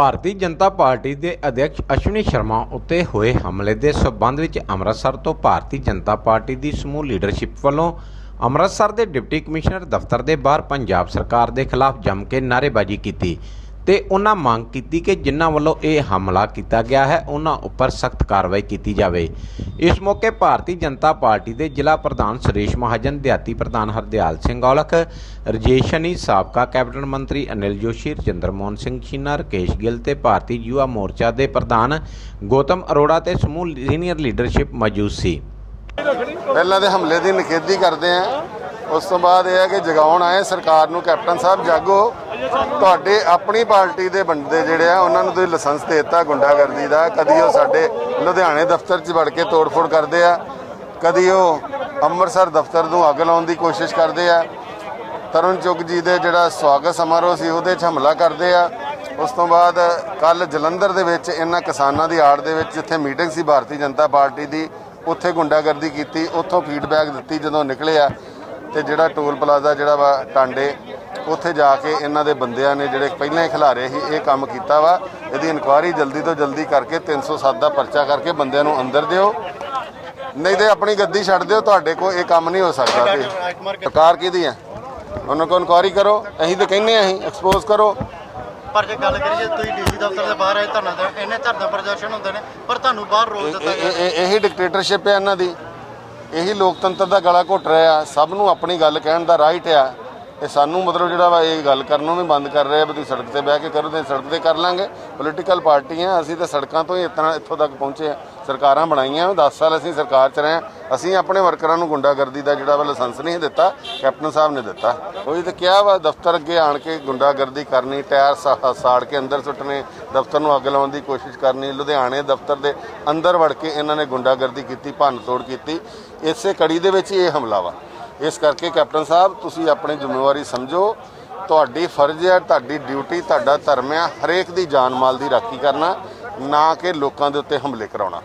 Bharatiya Janata party ਦੇ ਅਧਿਕਸ਼ ਅਸ਼ਵਨੀ ਸ਼ਰਮਾ ਉੱਤੇ ਹੋਏ ਹਮਲੇ ਦੇ ਸਬੰਧ ਵਿੱਚ ਅੰਮ੍ਰਿਤਸਰ ਤੋਂ ਭਾਰਤੀ ਜਨਤਾ ਪਾਰਟੀ ਦੀ ਸਮੂਹ ਲੀਡਰਸ਼ਿਪ ਵੱਲੋਂ ਅੰਮ੍ਰਿਤਸਰ ਦੇ ਡਿਪਟੀ ਕਮਿਸ਼ਨਰ ਦਫ਼ਤਰ ਦੇ ਬਾਹਰ ਪੰਜਾਬ ਸਰਕਾਰ ਦੇ ਖਿਲਾਫ ਜੰਮ ਕੇ ਨਾਅਰੇਬਾਜ਼ੀ ਕੀਤੀ। ਤੇ ਉਹਨਾਂ ਮੰਗ ਕੀਤੀ ਕਿ ਜਿਨ੍ਹਾਂ ਵੱਲੋਂ ਇਹ ਹਮਲਾ ਕੀਤਾ ਗਿਆ ਹੈ, ਉਹਨਾਂ ਉੱਪਰ ਸਖਤ ਕਾਰਵਾਈ ਕੀਤੀ ਜਾਵੇ। ਇਸ ਮੌਕੇ ਭਾਰਤੀ ਜਨਤਾ ਪਾਰਟੀ ਦੇ ਜ਼ਿਲ੍ਹਾ ਪ੍ਰਧਾਨ ਸੁਰੇਸ਼ ਮਹਾਜਨ, ਦਿਹਾਤੀ ਪ੍ਰਧਾਨ ਹਰਦਿਆਲ ਸਿੰਘ ਔਲਖ ਰਜੇਸ਼ਨੀ ਸਾਬਕਾ ਕੈਬਨਿਟ ਮੰਤਰੀ ਅਨਿਲ ਜੋਸ਼ੀ, ਰਜਿੰਦਰ ਮੋਹਨ ਸਿੰਘ ਛੀਨਾ, ਰਕੇਸ਼ ਗਿੱਲ ਤੇ ਭਾਰਤੀ ਯੁਵਾ ਮੋਰਚਾ ਦੇ ਪ੍ਰਧਾਨ ਗੌਤਮ ਅਰੋੜਾ ਤੇ ਸਮੂਹ ਸੀਨੀਅਰ ਲੀਡਰਸ਼ਿਪ ਮੌਜੂਦ ਸੀ। ਪਹਿਲਾਂ ਦੇ ਹਮਲੇ ਦੀ ਨਿਖੇਧੀ ਕਰਦੇ ਆ। ਉਸ ਤੋਂ ਬਾਅਦ ਇਹ ਹੈ ਕਿ ਜਗਾਉਣ ਆਏ ਸਰਕਾਰ ਨੂੰ ਕੈਪਟਨ ਸਾਹਿਬ ਜਾਗੋ। ਤੁਹਾਡੇ ਆਪਣੀ ਪਾਰਟੀ ਦੇ ਬੰਦੇ ਜਿਹੜੇ ਆ, ਉਹਨਾਂ ਨੂੰ ਤੁਸੀਂ ਲਾਇਸੈਂਸ ਦੇ ਦਿੱਤਾ ਗੁੰਡਾਗਰਦੀ ਦਾ। ਕਦੀ ਉਹ ਸਾਡੇ ਲੁਧਿਆਣੇ ਦਫ਼ਤਰ 'ਚ ਵੜ ਕੇ ਤੋੜਫੋੜ ਕਰਦੇ ਆ। ਕਦੀ ਉਹ ਅੰਮ੍ਰਿਤਸਰ ਦਫ਼ਤਰ ਨੂੰ ਅੱਗ ਲਾਉਣ ਦੀ ਕੋਸ਼ਿਸ਼ ਕਰਦੇ ਆ। ਤਰੁਣ ਚੁੱਗ ਜੀ ਦੇ ਜਿਹੜਾ ਸਵਾਗਤ ਸਮਾਰੋਹ ਸੀ, ਉਹਦੇ 'ਚ ਹਮਲਾ ਕਰਦੇ ਆ। ਉਸ ਤੋਂ ਬਾਅਦ ਕੱਲ ਜਲੰਧਰ ਦੇ ਵਿੱਚ ਇਹਨਾਂ ਕਿਸਾਨਾਂ ਦੀ ਆੜ ਦੇ ਵਿੱਚ ਜਿੱਥੇ ਮੀਟਿੰਗ ਸੀ, ਭਾਰਤੀ ਜਨਤਾ ਪਾਰਟੀ ਦੀ, ਉੱਥੇ ਗੁੰਡਾਗਰਦੀ ਕੀਤੀ, ਉੱਥੋਂ ਫੀਡਬੈਕ ਦਿੱਤੀ ਜਦੋਂ ਨਿਕਲੇ ਆ। ਤੇ ਜਿਹੜਾ ਟੋਲ ਪਲਾਜ਼ਾ ਜਿਹੜਾ ਵਾ ਟਾਂਡੇ ਉੱਥੇ ਜਾ ਕੇ ਇਹਨਾਂ ਦੇ ਬੰਦਿਆਂ ਨੇ ਜਿਹੜੇ ਪਹਿਲਾਂ ਹੀ ਖਿਲਾਰੇ ਸੀ ਇਹ ਕੰਮ ਕੀਤਾ ਵਾ। ਇਹਦੀ ਇਨਕੁਆਇਰੀ ਜਲਦੀ ਤੋਂ ਜਲਦੀ ਕਰਕੇ 307 ਦਾ ਪਰਚਾ ਕਰਕੇ ਬੰਦਿਆਂ ਨੂੰ ਅੰਦਰ ਦਿਓ। ਨਹੀਂ ਤੇ ਆਪਣੀ ਗੱਦੀ ਛੱਡ ਦਿਓ ਤੁਹਾਡੇ ਕੋਲ ਇਹ ਕੰਮ ਨਹੀਂ ਹੋ ਸਕਦਾ ਜੀ ਸਰਕਾਰ ਕਿਹਦੀ ਹੈ ਉਹਨਾਂ ਕੋਲ ਇਨਕੁਆਇਰੀ ਕਰੋ। ਅਸੀਂ ਤਾਂ ਕਹਿੰਦੇ ਆ ਅਸੀਂ ਐਕਸਪੋਜ਼ ਕਰੋ। ਪਰ ਜੇ ਗੱਲ ਕਰੀਏ ਤੁਸੀਂ ਡੀਸੀ ਦਫ਼ਤਰ ਦੇ ਬਾਹਰ ਆਏ ਧਰਨਾ ਇੰਨੇ ਧਰਨਾ ਪ੍ਰਦਰਸ਼ਨ ਹੁੰਦੇ ਨੇ ਪਰ ਤੁਹਾਨੂੰ ਬਾਹਰ ਰੋਕ ਦਿੱਤਾ ਇਹ- ਇਹੀ ਡਿਕਟੇਟਰਸ਼ਿਪ ਹੈ ਇਹਨਾਂ ਦੀ। ਇਹੀ ਲੋਕਤੰਤਰ ਦਾ ਗਲਾ ਘੁੱਟ ਰਿਹਾ ਸਭ ਨੂੰ ਆਪਣੀ ਗੱਲ ਕਹਿਣ ਦਾ ਰਾਈਟ ਆ। ਇਹ ਸਾਨੂੰ ਮਤਲਬ ਜਿਹੜਾ ਵਾ ਇਹ ਗੱਲ ਕਰਨੋਂ ਵੀ ਬੰਦ ਕਰ ਰਿਹਾ ਵੀ ਤੁਸੀਂ ਸੜਕ ਤੇ ਬਹਿ ਕੇ ਕਰੋ, ਤੇ ਸੜਕ ਤੇ ਕਰ ਲਾਂਗੇ। ਪੋਲੀਟੀਕਲ ਪਾਰਟੀਆਂ, ਅਸੀਂ ਤਾਂ ਸੜਕਾਂ ਤੋਂ ਹੀ ਇਤਨਾ ਇੱਥੋਂ ਤੱਕ ਪਹੁੰਚੇ ਆ। ਸਰਕਾਰਾਂ ਬਣਾਈਆਂ 10 ਸਾਲ ਅਸੀਂ ਸਰਕਾਰ 'ਚ ਰਹੇ ਹਾਂ। ਅਸੀਂ ਆਪਣੇ ਵਰਕਰਾਂ ਨੂੰ ਗੁੰਡਾਗਰਦੀ ਦਾ ਜਿਹੜਾ ਵਾ ਲਾਇਸੈਂਸ ਨਹੀਂ ਦਿੱਤਾ, ਕੈਪਟਨ ਸਾਹਿਬ ਨੇ ਦਿੱਤਾ। ਉਹੀ ਤਾਂ ਕਿਹਾ ਵਾ, ਦਫ਼ਤਰ ਅੱਗੇ ਆਣ ਕੇ ਗੁੰਡਾਗਰਦੀ ਕਰਨੀ, ਟਾਇਰ ਸਾ- ਸਾੜ ਕੇ ਅੰਦਰ ਸੁੱਟਣੇ, ਦਫ਼ਤਰ ਨੂੰ ਅੱਗ ਲਾਉਣ ਦੀ ਕੋਸ਼ਿਸ਼ ਕਰਨੀ, ਲੁਧਿਆਣੇ ਦਫ਼ਤਰ ਦੇ ਅੰਦਰ ਵੜ ਕੇ ਇਹਨਾਂ ਨੇ ਗੁੰਡਾਗਰਦੀ ਕੀਤੀ ਭੰਨ ਤੋੜ ਕੀਤੀ। ਇਸੇ ਕੜੀ ਦੇ ਵਿੱਚ ਹੀ ਇਹ ਹਮਲਾ ਵਾ। ਇਸ ਕਰਕੇ ਕੈਪਟਨ ਸਾਹਿਬ, ਤੁਸੀਂ ਆਪਣੀ ਜ਼ਿੰਮੇਵਾਰੀ ਸਮਝੋ। ਤੁਹਾਡੀ ਫਰਜ਼ ਹੈ, ਤੁਹਾਡੀ ਡਿਊਟੀ, ਤੁਹਾਡਾ ਧਰਮ ਹੈ, ਹਰੇਕ ਦੀ ਜਾਨ ਮਾਲ ਦੀ ਰਾਖੀ ਕਰਨਾ, ਨਾ ਕਿ ਲੋਕਾਂ ਦੇ ਉੱਤੇ ਹਮਲੇ ਕਰਾਉਣਾ।